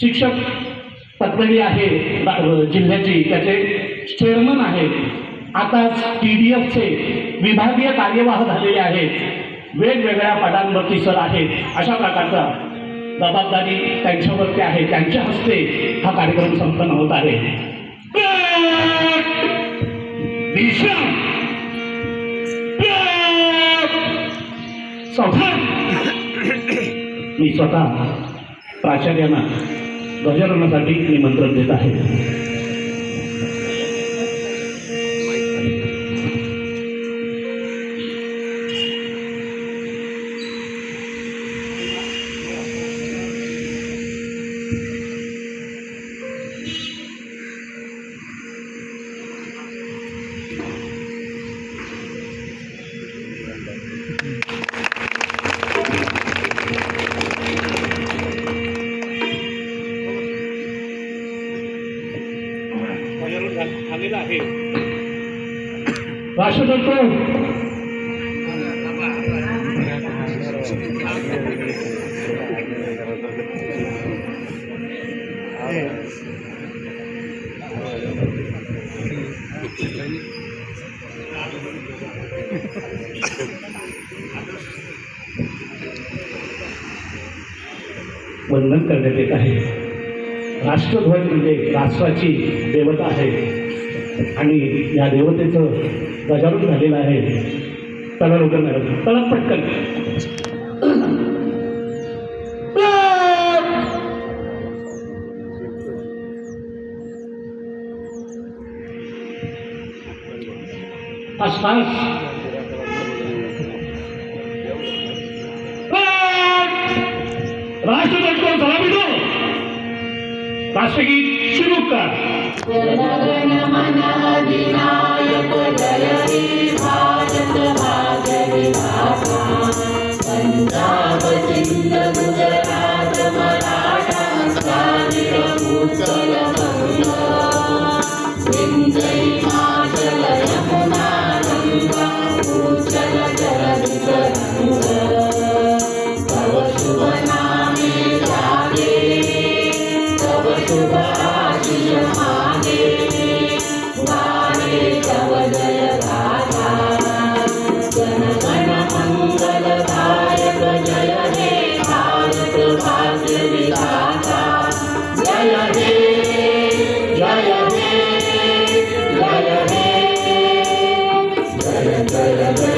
शिक्षक पदवी आहे जिल्ह्याची. त्याचे चेअरमन आहेत. आता टी डी एफचे विभागीय कार्यवाह झालेले आहेत. वेगवेगळ्या पदांवरती सर आहेत. अशा प्रकारचा जबाबदारी त्यांच्यावरती आहे. त्यांच्या हस्ते हा कार्यक्रम संपन्न होत आहे. मी स्वतः प्राचार्यांना ध्वजारोहणासाठी निमंत्रण देत आहे. राष्ट्रदत्त वंदन करण्यात येत आहे. राष्ट्रध्वज म्हणजे राष्ट्राची देवता आहे. आणि या देवतेचं गजारोहण झालेलं आहे. तला लवकर मॅडम. चला पटकन. आसपास राष्ट्रगीत सुरू कर. Santa